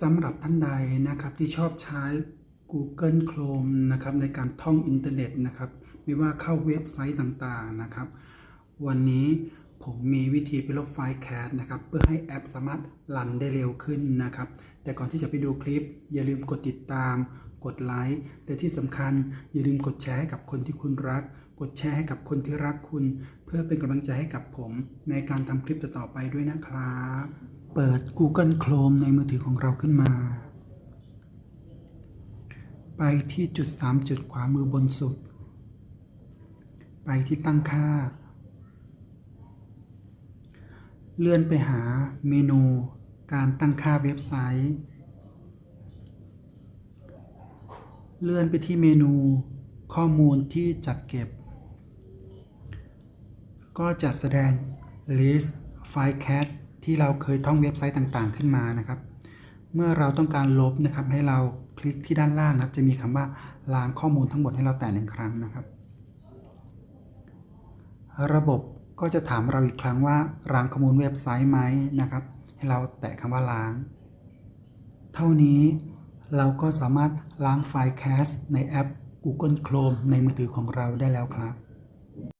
สำหรับท่านใดนะครับที่ชอบใช้ Google Chrome นะครับในการท่องอินเทอร์เน็ตนะครับไม่ว่าเข้าเว็บไซต์ต่างๆนะครับ วันนี้ผมมีวิธีไปลบไฟล์แคสนะครับเพื่อให้แอปสามารถรันได้เร็วขึ้นนะครับ แต่ก่อนที่จะไปดูคลิป อย่าลืมกดติดตาม กดไลค์แต่ที่สำคัญ อย่าลืมกดแชร์ให้กับคนที่คุณรัก กดแชร์ให้กับคนที่รักคุณ เพื่อเป็นกำลังใจให้กับผมในการทำคลิปต่อๆไปด้วยนะครับ เปิด Google Chrome ในมือถือของเราขึ้นมา ไปที่จุด 3 จุดขวามือบนสุด ไปที่ตั้งค่า เลื่อนไปหาเมนูการตั้งค่าเว็บไซต์ เลื่อนไปที่เมนูข้อมูลที่จัดเก็บ ก็จะแสดง list ไฟล์ cat ที่เราเคยท่องเว็บไซต์ต่างๆ ขึ้นมานะครับ เมื่อเราต้องการลบนะครับ ให้เราคลิกที่ด้านล่างนะครับ จะมีคำว่าล้างข้อมูลทั้งหมดให้เราแต่หนึ่งครั้งนะครับ ระบบก็จะถามเราอีกครั้งว่าล้างข้อมูลเว็บไซต์ไหมนะครับ ให้เราแตะคำว่าล้าง เท่านี้เราก็สามารถล้างไฟล์ Cast ในแอป Google Chrome ในมือถือของเราได้แล้วครับ